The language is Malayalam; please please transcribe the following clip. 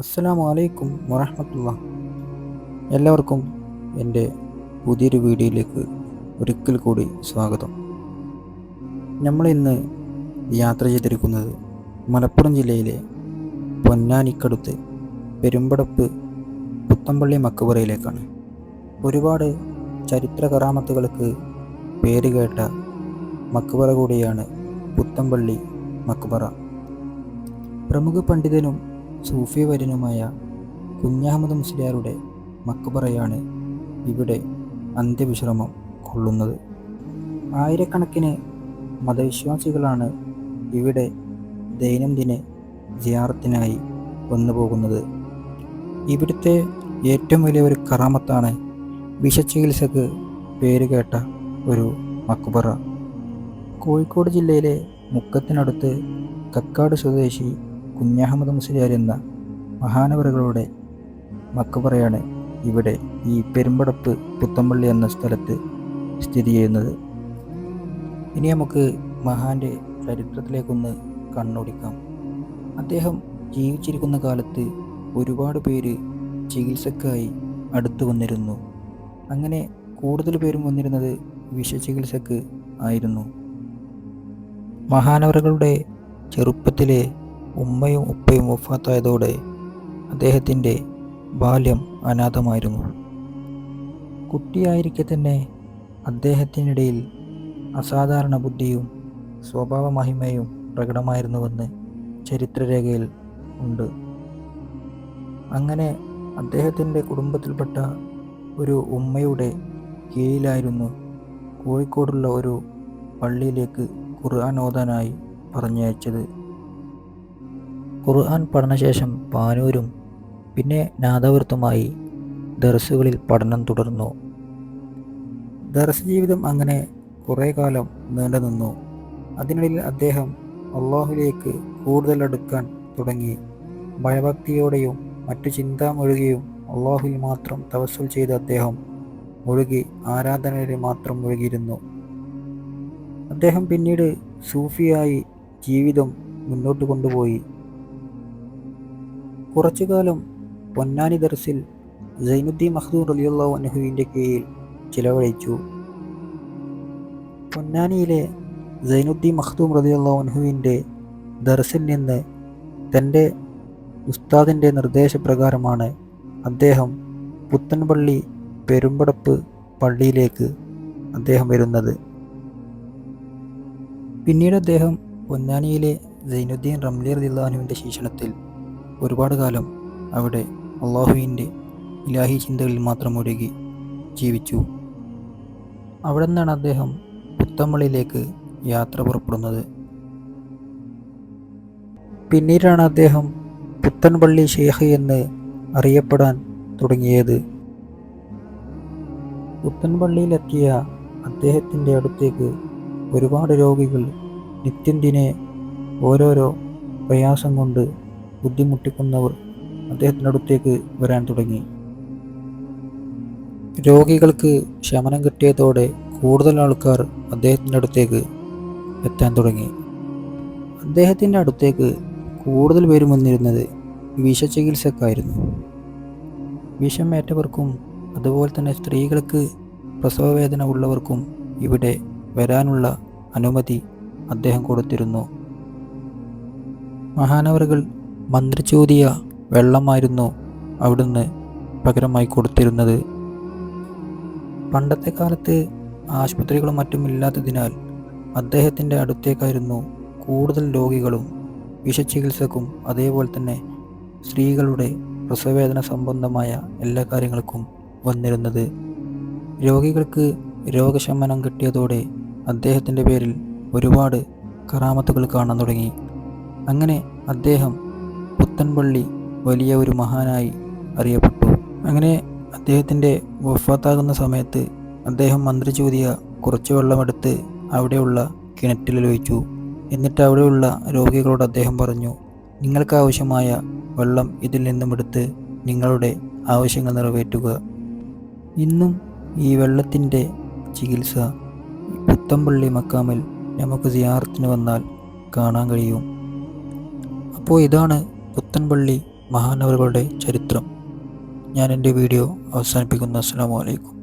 അസ്സലാമു അലൈക്കും വറഹമത്തുള്ള. എല്ലാവർക്കും എന്റെ പുതിയൊരു വീഡിയോയിലേക്ക് ഒരിക്കൽ കൂടി സ്വാഗതം. നമ്മളിന്ന് യാത്ര ചെയ്തിരിക്കുന്നത് മലപ്പുറം ജില്ലയിലെ പൊന്നാനിക്കടുത്ത് പെരുമ്പടപ്പ് പുത്തമ്പള്ളി മക്കുപുറയിലേക്കാണ്. ഒരുപാട് ചരിത്ര കറാമത്തുകൾക്ക് പേരുകേട്ട മക്ബറ കൂടിയാണ് പുത്തമ്പള്ളി മക്ബറ പ്രമുഖ പണ്ഡിതനും സൂഫി വര്യനുമായ കുഞ്ഞഹമ്മദ് മുസ്ലിയാരുടെ മക്ബറയാണ് ഇവിടെ അന്ത്യവിശ്രമം കൊള്ളുന്നത്. ആയിരക്കണക്കിന് മതവിശ്വാസികളാണ് ഇവിടെ ദൈനംദിന ജിയാറത്തിനായി വന്നു പോകുന്നത് ഇവിടുത്തെ ഏറ്റവും വലിയ ഒരു കറാമത്താണ് വിഷചികിത്സക്ക് പേരുകേട്ട ഒരു മക്കുപറ കോഴിക്കോട് ജില്ലയിലെ മുക്കത്തിനടുത്ത് കക്കാട് സ്വദേശി കുഞ്ഞഹമ്മദ് മുസ്ലിയാർ എന്ന മഹാനവറുകളുടെ മക്കബറയാണ് ഇവിടെ ഈ പെരുമ്പടപ്പ് പുത്തമ്പള്ളി എന്ന സ്ഥലത്ത് സ്ഥിതി ചെയ്യുന്നത്. ഇനി നമുക്ക് മഹാന്റെ ചരിത്രത്തിലേക്കൊന്ന് കണ്ണോടിക്കാം. അദ്ദേഹം ജീവിച്ചിരിക്കുന്ന കാലത്ത് ഒരുപാട് പേര് ചികിത്സക്കായി അടുത്തു വന്നിരുന്നു. അങ്ങനെ കൂടുതൽ പേരും വന്നിരുന്നത് വിഷചികിത്സക്ക് ആയിരുന്നു. മഹാനവറുകളുടെ ചെറുപ്പത്തിലെ ഉമ്മയും ഉപ്പയും വഫാത്തായതോടെ അദ്ദേഹത്തിന്റെ ബാല്യം അനാഥമായിരുന്നു. കുട്ടിയായിരിക്കെ തന്നെ അദ്ദേഹത്തിനിടയിൽ അസാധാരണ ബുദ്ധിയും സ്വഭാവ മഹിമയും പ്രകടമായിരുന്നുവെന്ന് ചരിത്രരേഖയിൽ ഉണ്ട്. അങ്ങനെ അദ്ദേഹത്തിന്റെ കുടുംബത്തിൽപ്പെട്ട ഒരു ഉമ്മയുടെ കീഴിലായിരുന്നു കോഴിക്കോടുള്ള ഒരു പള്ളിയിലേക്ക് ഖുർആൻ പറഞ്ഞയച്ചത്. ഖുർആൻ പഠനശേഷം പാനൂരും പിന്നെ നാദാപുരത്തുമായി ദർസുകളിൽ പഠനം തുടർന്നു. ദർസ് ജീവിതം അങ്ങനെ കുറേ കാലം നീണ്ടുനിന്നു അതിനിടയിൽ അദ്ദേഹം അള്ളാഹുലേക്ക് കൂടുതൽ അടുക്കാൻ തുടങ്ങി. ഭയഭക്തിയോടെയും മറ്റു ചിന്താമൊഴുകിയും അള്ളാഹുവിൽ മാത്രം തവസ്സുൽ ചെയ്ത അദ്ദേഹം മുഴുകി ആരാധനയിൽ മാത്രം മുഴുകിയിരുന്നു. അദ്ദേഹം പിന്നീട് സൂഫിയായി ജീവിതം മുന്നോട്ട് കൊണ്ടുപോയി. കുറച്ചു കാലം പൊന്നാനി ദർസിൽ സൈനുദ്ദീൻ മഹ്ദൂർ അലിയുള്ള അനഹുവിന്റെ കീഴിൽ ചിലവഴിച്ചു. പൊന്നാനിയിലെ സൈനുദ്ദീൻ മഖ്ദൂം റതിയുള്ള അൻഹുവിന്റെ ദർസിൽ നിന്ന് തന്റെ ഉസ്താദിന്റെ നിർദ്ദേശപ്രകാരമാണ് അദ്ദേഹം പുത്തൻപള്ളി പെരുമ്പടപ്പ് പള്ളിയിലേക്ക് അദ്ദേഹം വരുന്നത്. പിന്നീട് അദ്ദേഹം പൊന്നാനിയിലെ സൈനുദ്ദീൻ റംലി റദിള്ളാഹുവിന്റെ ശിക്ഷണത്തിൽ ഒരുപാട് കാലം അവിടെ അള്ളാഹുവിന്റെ ഇലാഹി ചിന്തകളിൽ മാത്രം ഒഴുകി ജീവിച്ചു. അവിടെ നിന്നാണ് അദ്ദേഹം പുത്തമ്മളിലേക്ക് യാത്ര പുറപ്പെടുന്നത്. പിന്നീടാണ് അദ്ദേഹം പുത്തൻപള്ളി ഷേഖ് എന്ന് അറിയപ്പെടാൻ തുടങ്ങിയത്. പുത്തൻപള്ളിയിലെത്തിയ അദ്ദേഹത്തിന്റെ അടുത്തേക്ക് ഒരുപാട് രോഗികൾ നിത്യന്തിനെ ഓരോരോ പ്രയാസം കൊണ്ട് ബുദ്ധിമുട്ടിക്കുന്നവർ അദ്ദേഹത്തിന്റെ അടുത്തേക്ക് വരാൻ തുടങ്ങി. രോഗികൾക്ക് ശമനം കിട്ടിയതോടെ കൂടുതൽ ആൾക്കാർ അദ്ദേഹത്തിന്റെ അടുത്തേക്ക് എത്താൻ തുടങ്ങി. അദ്ദേഹത്തിന്റെ അടുത്തേക്ക് കൂടുതൽ പേരും വന്നിരുന്നത് വിഷചികിത്സക്കായിരുന്നു. വിഷമേറ്റവർക്കും അതുപോലെ തന്നെ സ്ത്രീകൾക്ക് പ്രസവവേദന ഉള്ളവർക്കും ഇവിടെ വരാനുള്ള അനുമതി അദ്ദേഹം കൊടുത്തിരുന്നു. മഹാനവറുകൾ മന്ത്രിച്ചൂതിയ വെള്ളമായിരുന്നു അവിടുന്ന് പകരമായി കൊടുത്തിരുന്നത്. പണ്ടത്തെ കാലത്ത് ആശുപത്രികളും മറ്റും ഇല്ലാത്തതിനാൽ അദ്ദേഹത്തിന്റെ അടുത്തേക്കായിരുന്നു കൂടുതൽ രോഗികളും വിഷചികിത്സക്കും അതേപോലെ തന്നെ സ്ത്രീകളുടെ പ്രസവേദന സംബന്ധമായ എല്ലാ കാര്യങ്ങൾക്കും വന്നിരുന്നത്. രോഗികൾക്ക് രോഗശമനം കിട്ടിയതോടെ അദ്ദേഹത്തിന്റെ പേരിൽ ഒരുപാട് കറാമത്തുകൾ കാണാൻ തുടങ്ങി. അങ്ങനെ അദ്ദേഹം പുത്തൻപള്ളി വലിയ ഒരു മഹാനായി അറിയപ്പെട്ടു. അങ്ങനെ അദ്ദേഹത്തിന്റെ വഫാത്താകുന്ന സമയത്ത് അദ്ദേഹം മന്ത്രി ചോദിയ കുറച്ച് വെള്ളമെടുത്ത് അവിടെയുള്ള കിണറ്റിൽ ഒഴിച്ചു എന്നിട്ട് അവിടെയുള്ള രോഗികളോട് അദ്ദേഹം പറഞ്ഞു നിങ്ങൾക്ക് ആവശ്യമായ വെള്ളം ഇതിൽ നിന്നും എടുത്ത് നിങ്ങളുടെ ആവശ്യങ്ങൾ നിറവേറ്റുക. ഇന്നും ഈ വെള്ളത്തിന്റെ ചികിത്സ പുത്തമ്പള്ളി മക്കാമിൽ നമുക്ക് സിയാറത്തിന് വന്നാൽ കാണാൻ കഴിയും അപ്പോൾ ഇതാണ് പുത്തൻപള്ളി മഹാനവറുകളുടെ ചരിത്രം. ഞാൻ എന്റെ വീഡിയോ അവസാനിപ്പിക്കുന്നു. അസ്സാം വലൈക്കും